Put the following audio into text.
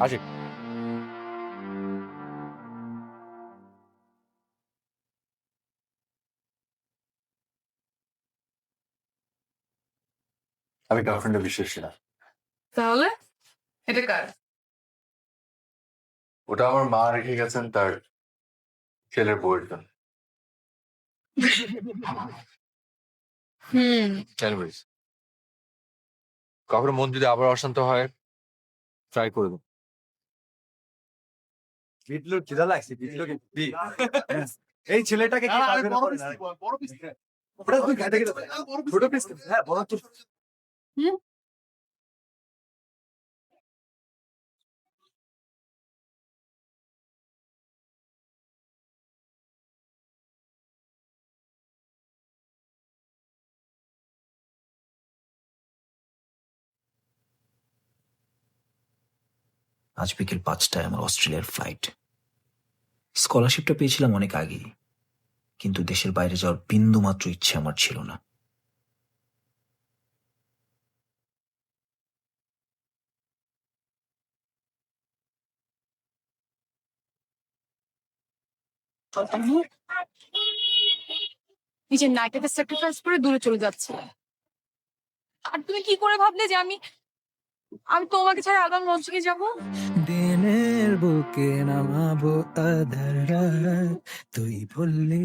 আসি। আমি গার্লফ্রেন্ডে বিশ্বাসী না। তাহলে? এটা কার? ওটা আমার মা রেখে গেছেন তার ছেলের বউয়ের জন্য। হুম। এনিওয়েজ কখনো মন যদি আবার অশান্ত হয় ট্রাই করব দেবো বিটলুর খিদা লাগছে বিটলুর এই ছেলেটাকে কি পারবে পিস বড় পিস। ওটা তুই খাইতে গেলে ছোট পিস। হ্যাঁ বড় তো আজ বিকেল পাঁচটায় আমার অস্ট্রেলিয়ার ফ্লাইট। স্কলারশিপটা পেয়েছিলাম অনেক আগেই, কিন্তু দেশের বাইরে যাওয়ার বিন্দু মাত্র ইচ্ছে আমার ছিল না। নিজের নাইটাকে স্যাক্রিফাইস করে দূরে চলে যাচ্ছে আর তুমি কি করে ভাবলে যে আমি আমি তোমাকে ছাড়া আগাম লঞ্চে যাব? দিনের বুকে নামাবো আধার তুই বললি